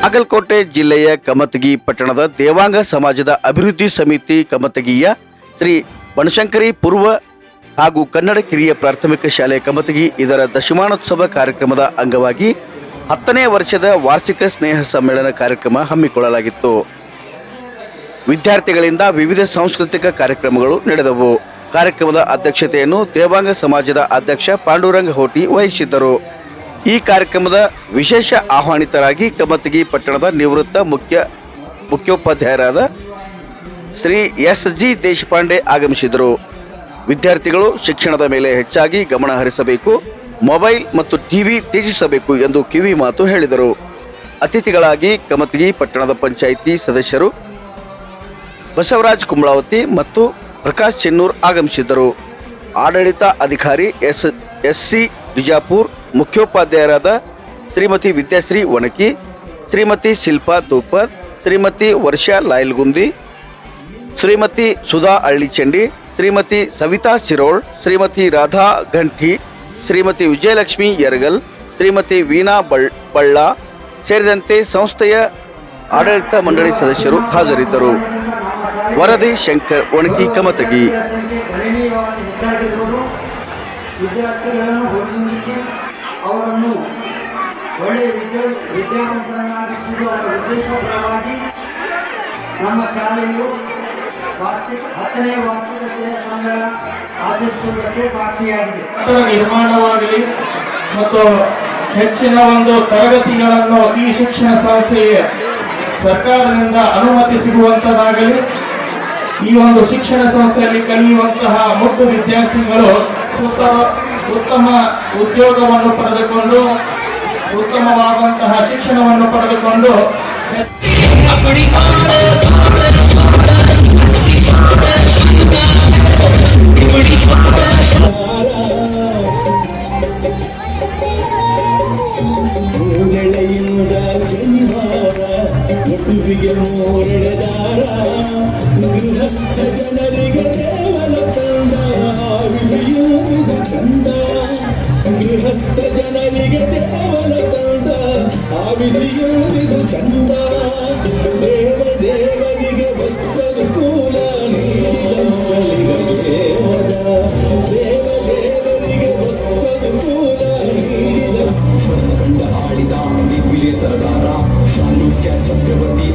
ಬಾಗಲಕೋಟೆ ಜಿಲ್ಲೆಯ ಕಮತಗಿ ಪಟ್ಟಣದ ದೇವಾಂಗ ಸಮಾಜದ ಅಭಿವೃದ್ಧಿ ಸಮಿತಿ ಕಮತಗಿಯ ಶ್ರೀ ಬನಶಂಕರಿ ಪೂರ್ವ ಹಾಗೂ ಕನ್ನಡ ಕಿರಿಯ ಪ್ರಾಥಮಿಕ ಶಾಲೆ ಕಮತಗಿ ಇದರ ದಶಮಾನೋತ್ಸವ ಕಾರ್ಯಕ್ರಮದ ಅಂಗವಾಗಿ ಹತ್ತನೇ ವರ್ಷದ ವಾರ್ಷಿಕ ಸ್ನೇಹ ಸಮ್ಮೇಳನ ಕಾರ್ಯಕ್ರಮ ಹಮ್ಮಿಕೊಳ್ಳಲಾಗಿತ್ತು. ವಿದ್ಯಾರ್ಥಿಗಳಿಂದ ವಿವಿಧ ಸಾಂಸ್ಕೃತಿಕ ಕಾರ್ಯಕ್ರಮಗಳು ನಡೆದವು. ಕಾರ್ಯಕ್ರಮದ ಅಧ್ಯಕ್ಷತೆಯನ್ನು ದೇವಾಂಗ ಸಮಾಜದ ಅಧ್ಯಕ್ಷ ಪಾಂಡುರಂಗ ಹೋಟಿ ವಹಿಸಿದ್ದರು. ಈ ಕಾರ್ಯಕ್ರಮದ ವಿಶೇಷ ಆಹ್ವಾನಿತರಾಗಿ ಕಮತಗಿ ಪಟ್ಟಣದ ನಿವೃತ್ತ ಮುಖ್ಯ ಮುಖ್ಯೋಪಾಧ್ಯಾಯರಾದ ಶ್ರೀ ಎಸ್ ಜಿ ದೇಶಪಾಂಡೆ ಆಗಮಿಸಿದರು. ವಿದ್ಯಾರ್ಥಿಗಳು ಶಿಕ್ಷಣದ ಮೇಲೆ ಹೆಚ್ಚಾಗಿ ಗಮನ ಹರಿಸಬೇಕು, ಮೊಬೈಲ್ ಮತ್ತು ಟಿವಿ ತ್ಯಜಿಸಬೇಕು ಎಂದು ಕಿವಿ ಮಾತು ಹೇಳಿದರು. ಅತಿಥಿಗಳಾಗಿ ಕಮತಗಿ ಪಟ್ಟಣದ ಪಂಚಾಯಿತಿ ಸದಸ್ಯರು ಬಸವರಾಜ್ ಕುಂಬಳಾವತಿ ಮತ್ತು ಪ್ರಕಾಶ್ ಚೆನ್ನೂರ್ ಆಗಮಿಸಿದ್ದರು. ಆಡಳಿತ ಅಧಿಕಾರಿ ಎಸ್ ಎಸ್ ಸಿ ಬಿಜಾಪುರ್ ಮುಖ್ಯೋಪಾಧ್ಯಾಯರಾದ ಶ್ರೀಮತಿ ವಿದ್ಯಾಶ್ರೀ ಒಣಕಿ ಶ್ರೀಮತಿ ಶಿಲ್ಪಾ ತೂಪದ್ ಶ್ರೀಮತಿ ವರ್ಷಾ ಲಾಯಲ್ಗುಂದಿ ಶ್ರೀಮತಿ ಸುಧಾ ಅಳ್ಳಿಚಂಡಿ ಶ್ರೀಮತಿ ಸವಿತಾ ಸಿರೋಳ್ ಶ್ರೀಮತಿ ರಾಧಾ ಘಂಟಿ ಶ್ರೀಮತಿ ವಿಜಯಲಕ್ಷ್ಮಿ ಯರಗಲ್ ಶ್ರೀಮತಿ ವೀಣಾ ಬಳ್ ಬಳ್ಳ ಸೇರಿದಂತೆ ಸಂಸ್ಥೆಯ ಆಡಳಿತ ಮಂಡಳಿ ಸದಸ್ಯರು ಹಾಜರಿದ್ದರು ವರದಿ ಶಂಕರ್ ಒಣಗಿ ಕಮತಗಿ ಗಣನೀಯವಾದ ವಿದ್ಯಾರ್ಥಿಗಳು ವಿದ್ಯಾರ್ಥಿಗಳನ್ನು ಹೊರತುಪಡಿಸಿ ಅವರನ್ನು ಒಳ್ಳೆಯ ವಿದ್ಯಾ ವಿದ್ಯಾವಂತರನ್ನಾಗಿಸುವುದು ಅವರ ಉದ್ದೇಶಪರವಾಗಿ ನಮ್ಮ ಶಾಲೆಯು ವಾರ್ಷಿಕ ಹತ್ತನೇ ವಾರ್ಷಿಕ ಸೇವಾ ಸಂಘ ಆಚರಿಸುವುದಕ್ಕೆ ಸಾಕ್ಷಿಯಾಗಿದೆ. ನಿರ್ಮಾಣವಾಗಲಿ ಮತ್ತು ಹೆಚ್ಚಿನ ಒಂದು ತರಗತಿಗಳನ್ನು ಈ ಶಿಕ್ಷಣ ಸಂಸ್ಥೆಗೆ ಸರ್ಕಾರದಿಂದ ಅನುಮತಿ ಸಿಗುವಂತದಾಗಲಿ ಈ ಒಂದು ಶಿಕ್ಷಣ ಸಂಸ್ಥೆಯಲ್ಲಿ ಕಲಿಯುವಂತಹ ಮುಖ್ಯ ವಿದ್ಯಾರ್ಥಿಗಳು ಉತ್ತಮ ಉತ್ತಮ ಉದ್ಯೋಗವನ್ನು ಪಡೆದುಕೊಂಡು ಉತ್ತಮವಾದಂತಹ ಶಿಕ್ಷಣವನ್ನು ಪಡೆದುಕೊಂಡು ಗೃಹಸ್ಥ ಜನರಿಗೆ ದೇವನ ತಂದ ಗೃಹಸ್ಥ ಜನರಿಗೆ ದೇವನ ತಂದ ಆ ವಿಧಿಯೂ ಇದು ಚಂದ ದೇವ ದೇವರಿಗೆ ವಸ್ತ್ರದ ಕೂಲ ನೀಡಿದ ಮಕ್ಕಳಿಗೆ ದೇವರ ದೇವ ದೇವರಿಗೆ ವಸ್ತ್ರದ ಕೂಲ ನೀಡಿದ ಕಂಡ ಆಳಿದ ದಿಗ್ವಿಜಯ ಸರದಾರ ಚಾಲುಕ್ಯ ಚಕ್ರವರ್ತಿ